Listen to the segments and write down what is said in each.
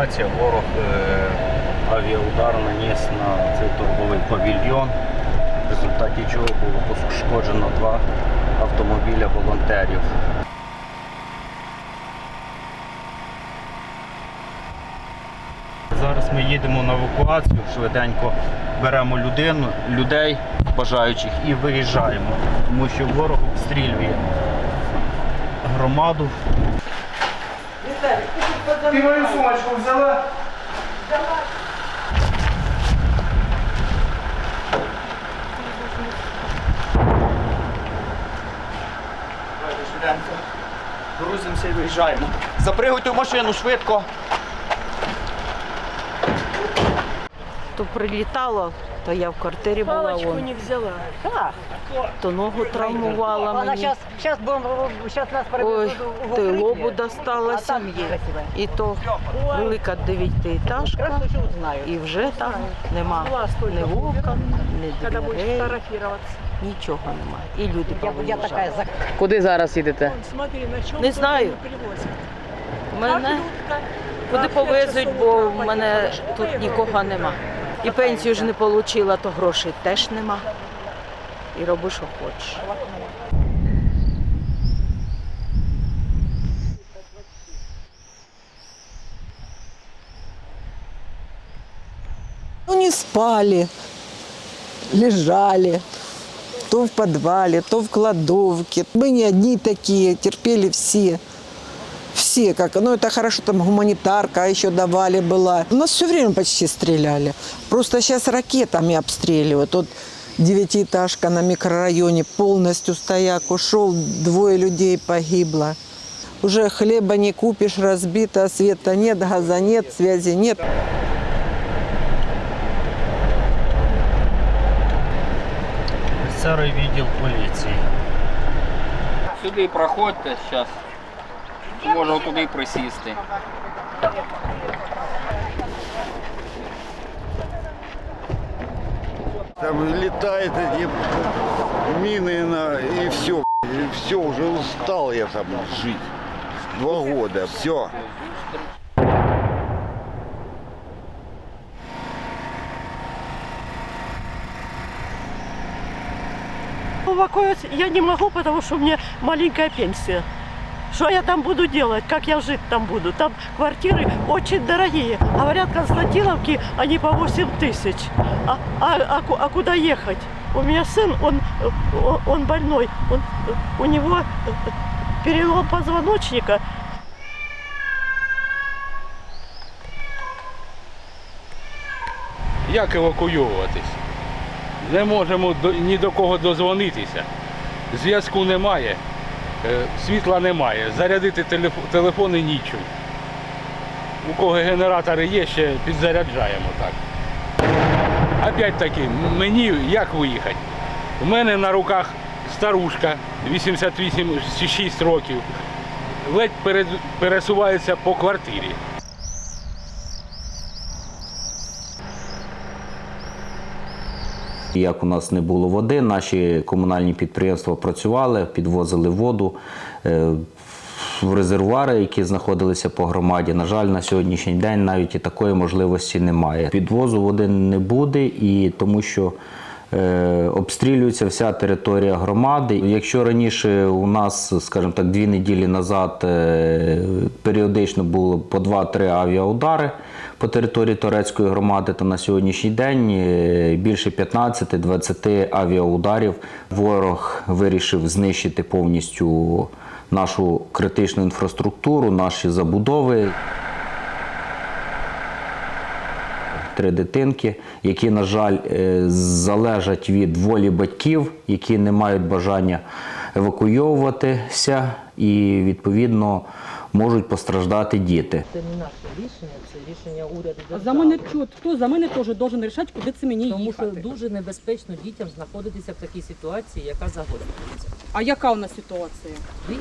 ситуація. Ворог е, авіаудар наніс на цей торговий павільйон, в результаті чого було пошкоджено два автомобіля волонтерів. Зараз ми їдемо на евакуацію, швиденько беремо людину, людей бажаючих і виїжджаємо, тому що ворог обстрілює громаду. Ты мою сумочку взяла? Взяла. Грузимося і виїжджаємо. Запригуйте в машину швидко. То прилітало, то я в квартирі була Палочку вон. не взяла. То ногу травмувала Она мені. сейчас, сейчас, будем, нас Ой, проведут в то й лобу А там есть. І то велика дев'ятиэтажка, узнаю. і вже там нема Глаз только ні вокон, ні Когда будешь дверей, фотографироваться. нічого нема. І люди Я, я такая повиїжджали. за... Куди зараз їдете? Вон, Смотри, на чем Не знаю. Мене куди повезуть, бо в мене тут нікого нема. І пенсію ж не отримала, то грошей теж нема. І роби, що хочеш. Ну, не спали, лежали. То в подвале, то в кладовке. Мы не одни такие, терпели все. Все, как, ну это хорошо, там гуманитарка еще давали была. У нас все время почти стреляли. Просто сейчас ракетами обстреливают. Вот девятиэтажка на микрорайоне полностью стояк ушел, двое людей погибло. Уже хлеба не купишь, разбито, света нет, газа нет, связи нет. Місцевий відділ поліції. Сюди проходьте зараз. Можна туди присісти. Там летают эти мины на, и все. И все, уже устал я там жить. Два года, все. Эвакуироваться я не могу, потому что у меня маленькая пенсия. Что я там буду делать? Как я жить там буду? Там квартиры очень дорогие. Говорят, Константиновки, они по 8 тысяч. А, а, а ку- а куда ехать? У меня сын, он, э, о- он больной. Он, э, у него э, перелом позвоночника. Як евакуюватись? Не можемо до- ні до кого дозвонитися. Зв'язку немає, е, світла немає, зарядити телефони нічим. У кого генератори є, ще підзаряджаємо так. Опять таки, мені як виїхати? У мене на руках старушка 88-6 років, ледь пересувається по квартирі. Як у нас не було води, наші комунальні підприємства працювали, підвозили воду е, в резервуари, які знаходилися по громаді. На жаль, на сьогоднішній день навіть і такої можливості немає. Підвозу води не буде, і тому що обстрілюється вся територія громади. Якщо раніше у нас, скажімо так, дві неділі назад е, періодично було по 2-3 авіаудари по території Торецької громади, то на сьогоднішній день е, більше 15-20 авіаударів ворог вирішив знищити повністю нашу критичну інфраструктуру, наші забудови. Три дитинки, які, на жаль, е, залежать від волі батьків, які не мають бажання евакуйовуватися, і відповідно можуть постраждати діти. Це не наше рішення, це рішення уряду За мене чот, хто за мене теж должен рішати, куди це мені Тому що дуже небезпечно дітям знаходитися в такій ситуації, яка загострюється. А яка у нас ситуація?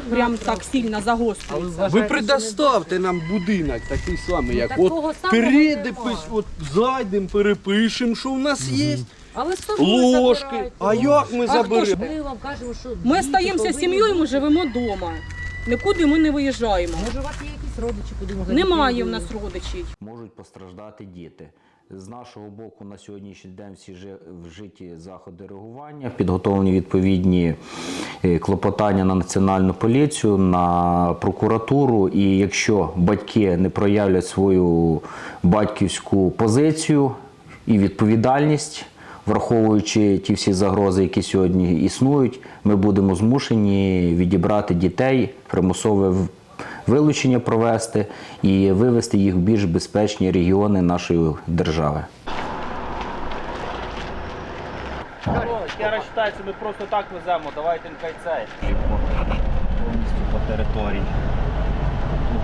Прям так сильно загострюється. Ви предоставте нам будинок такий самий, як от самого перейдемо, немає. от зайдемо, перепишемо, що в нас є. Але з собою Ложки. А як ми хто ж заберемо? Ми вам кажемо, що Ми стаємося сім'єю, ми живемо вдома. Нікуди ми не виїжджаємо. Може, у вас є якісь родичі, куди Немає в нас родичів. Можуть постраждати діти. З нашого боку на сьогоднішній день всі жи- вжиті заходи реагування, підготовлені відповідні е, клопотання на національну поліцію, на прокуратуру. І якщо батьки не проявлять свою батьківську позицію і відповідальність, враховуючи ті всі загрози, які сьогодні існують, ми будемо змушені відібрати дітей, примусове вилучення провести і вивести їх в більш безпечні регіони нашої держави. Я розчитаюся, ми просто так веземо, давайте нехай цей. повністю по території. Тут